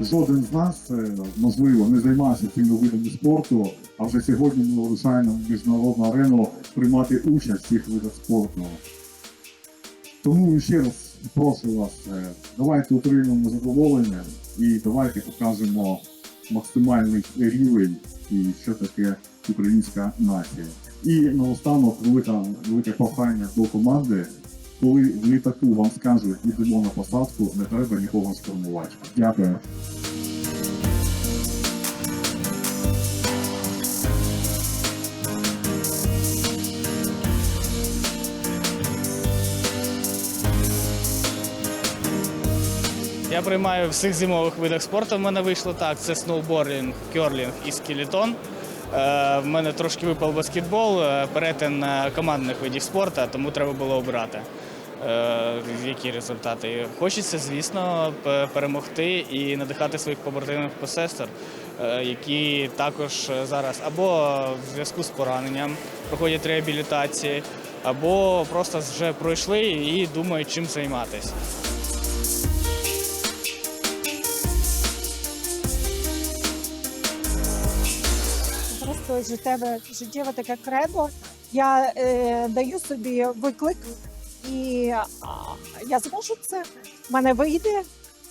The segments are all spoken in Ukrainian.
жоден з нас, е, можливо, не займався цими видами спорту, а вже сьогодні ми вирушаємо в міжнародну арену приймати участь в цих видах спорту. Тому ще раз прошу вас, е, давайте отримаємо задоволення і давайте покажемо максимальний рівень і що таке українська нація. І наостанок велика, велике прохання до команди. Коли літаку вам скажуть, йдемо на посадку, не треба нікого штурмувати. Дякую. Я приймаю всіх зимових видах спорту. В мене вийшло так: це сноубординг, керлінг і скелетон. Е, В мене трошки випав баскетбол, е, перетин е, командних видів спорту, тому треба було обирати. Е, Які результати? Хочеться, звісно, перемогти і надихати своїх побратимів по сестер, е, які також зараз або в зв'язку з пораненням проходять реабілітації, або просто вже пройшли і думають, чим займатися. життєве життєве таке кредо. Я е, даю собі виклик, і я зможу це. Мене вийде,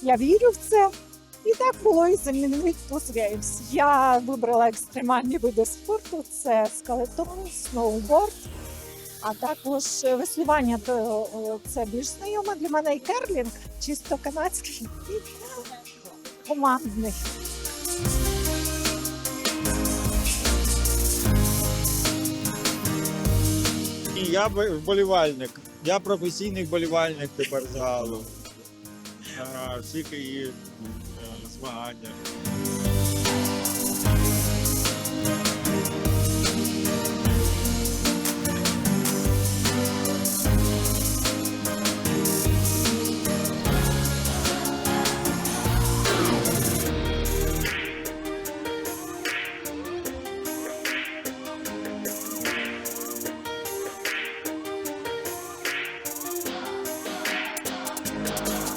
я вірю в це. І так було і замінити плюс рейвс. Я вибрала екстремальні види спорту: це скалетон, сноуборд, а також веслування. То це більш знайомо для мене і керлінг, чисто канадський і командний. І я вболівальник. Я професійний болівальник тепер залу. Всіх її е, змагання.